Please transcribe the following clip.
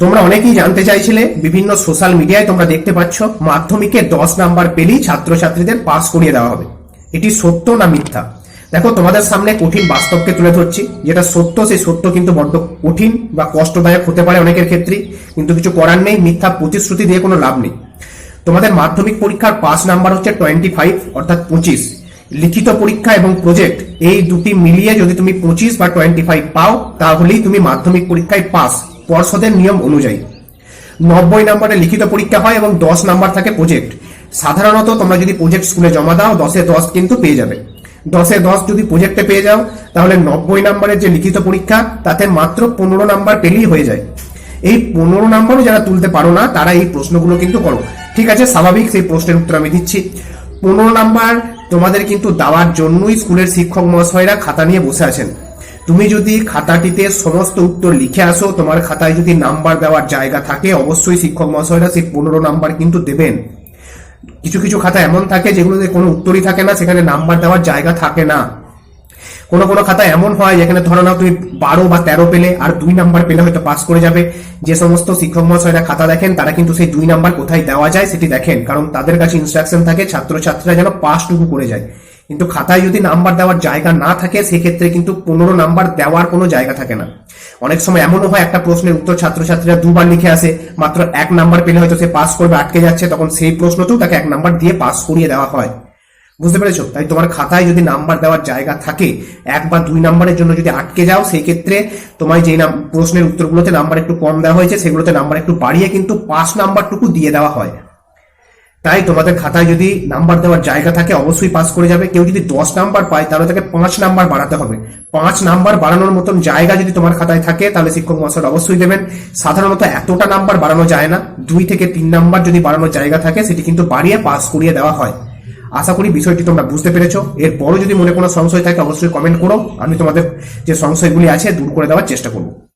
তোমরা অনেকেই জানতে চাইছিলে, বিভিন্ন সোশ্যাল মিডিয়ায় তোমরা দেখতে পাচ্ছ, মাধ্যমিকে দশ নাম্বার পেলেই ছাত্রছাত্রীদের পাস করিয়ে দেওয়া হবে। এটি সত্য না মিথ্যা? দেখো, তোমাদের সামনে কঠিন বাস্তবকে তুলে ধরছি। যেটা সত্য, সেই সত্য কিন্তু বড্ড কঠিন বা কষ্টদায়ক হতে পারে অনেকের ক্ষেত্রেই কিন্তু কিছু করার নেই, মিথ্যা প্রতিশ্রুতি দিয়ে কোনো লাভ নেই। তোমাদের মাধ্যমিক পরীক্ষার পাস নাম্বার হচ্ছে টোয়েন্টি ফাইভ অর্থাৎ পঁচিশ। লিখিত পরীক্ষা এবং প্রজেক্ট এই দুটি মিলিয়ে যদি তুমি পঁচিশ বা টোয়েন্টি ফাইভ পাও, তাহলেই তুমি মাধ্যমিক পরীক্ষায় পাস পর্ষদের নিয়ম অনুযায়ী। নব্বই নম্বরে লিখিত পরীক্ষা হয় এবং দশ নাম্বার থাকে প্রজেক্ট সাধারণত তোমরা যদি প্রজেক্ট স্কুলে জমা দাও, দশে দশ কিন্তু পেয়ে যাবে। দশে দশ যদি প্রজেক্টে পেয়ে যাও, তাহলে নব্বই নম্বরের যে লিখিত পরীক্ষা, তাতে মাত্র পনেরো নাম্বার পেলেই হয়ে যায়। এই পনেরো নম্বরও যারা তুলতে পারো না, তারা এই প্রশ্নগুলো কিন্তু করো। ঠিক আছে, স্বাভাবিক সেই প্রশ্নের উত্তর আমি দিচ্ছি। পনেরো নাম্বার তোমাদের কিন্তু দেওয়ার জন্যই স্কুলের শিক্ষক মহাশয়রা খাতা নিয়ে বসে আছেন। তুমি যদি খাতাটিতে সমস্ত উত্তর লিখে আসো, তোমার খাতায় যদি নাম্বার দেওয়ার জায়গা থাকে, অবশ্যই শিক্ষক মহাশয়রা সেই পনেরো নাম্বার কিন্তু দেবেন। কিছু কিছু খাতা এমন থাকে যেগুলোতে কোনো উত্তরই থাকে না, সেখানে নাম্বার দেওয়ার জায়গা থাকে না। কোনো কোনো খাতা এমন হয় যেখানে ধরো নাও তুমি বারো বা তেরো পেলে আর দুই নাম্বার পেলে হয়তো পাস করে যাবে। যে সমস্ত শিক্ষক মহাশয়রা খাতা দেখেন, তারা কিন্তু সেই দুই নাম্বার কোথায় দেওয়া যায় সেটি দেখেন, কারণ তাদের কাছে ইনস্ট্রাকশন থাকে, ছাত্রছাত্রীরা যেন পাসটুকু করে যায়। কিন্তু খাতায় যদি নাম্বার দেওয়ার জায়গা না থাকে, সেক্ষেত্রে কিন্তু পনেরো নাম্বার দেওয়ার কোনো জায়গা থাকে না। অনেক সময় এমনও হয়, একটা প্রশ্নের উত্তর ছাত্রছাত্রীরা দুবার লিখে আসে, মাত্র এক নাম্বার পেলে হয়তো সে পাস করবে, আটকে যাচ্ছে, তখন সেই প্রশ্নতেও তাকে এক নাম্বার দিয়ে পাস করিয়ে দেওয়া হয়। বুঝতে পেরেছ? তাই তোমার খাতায় যদি নাম্বার দেওয়ার জায়গা থাকে, এক বা দুই নাম্বারের জন্য যদি আটকে যাও সেই ক্ষেত্রে তোমার যে প্রশ্নের উত্তরগুলোতে নাম্বার একটু কম দেওয়া হয়েছে, সেগুলোতে নাম্বার একটু বাড়িয়ে কিন্তু পাঁচ নাম্বারটুকু দিয়ে দেওয়া হয়। তাই তোমাদের খাতায় যদি নাম্বার দেওয়ার জায়গা থাকে, অবশ্যই পাস করে যাবে। কেউ যদি দশ নাম্বার পায়, তাহলে তাকে পাঁচ নাম্বার বাড়াতে হবে। পাঁচ নাম্বার বাড়ানোর মতন জায়গা যদি তোমার খাতায় থাকে, তাহলে শিক্ষক মহাশয় অবশ্যই দেবেন। সাধারণত এতটা নাম্বার বাড়ানো যায় না। দুই থেকে তিন নাম্বার যদি বাড়ানোর জায়গা থাকে, সেটি কিন্তু বাড়িয়ে পাস করিয়ে দেওয়া হয়। আশা করি বিষয়টি তোমরা বুঝতে পেরেছ। এরপরও যদি মনে কোনো সংশয় থাকে, অবশ্যই কমেন্ট করো। আমি তোমাদের যে সংশয়গুলি আছে, দূর করে দেওয়ার চেষ্টা করব।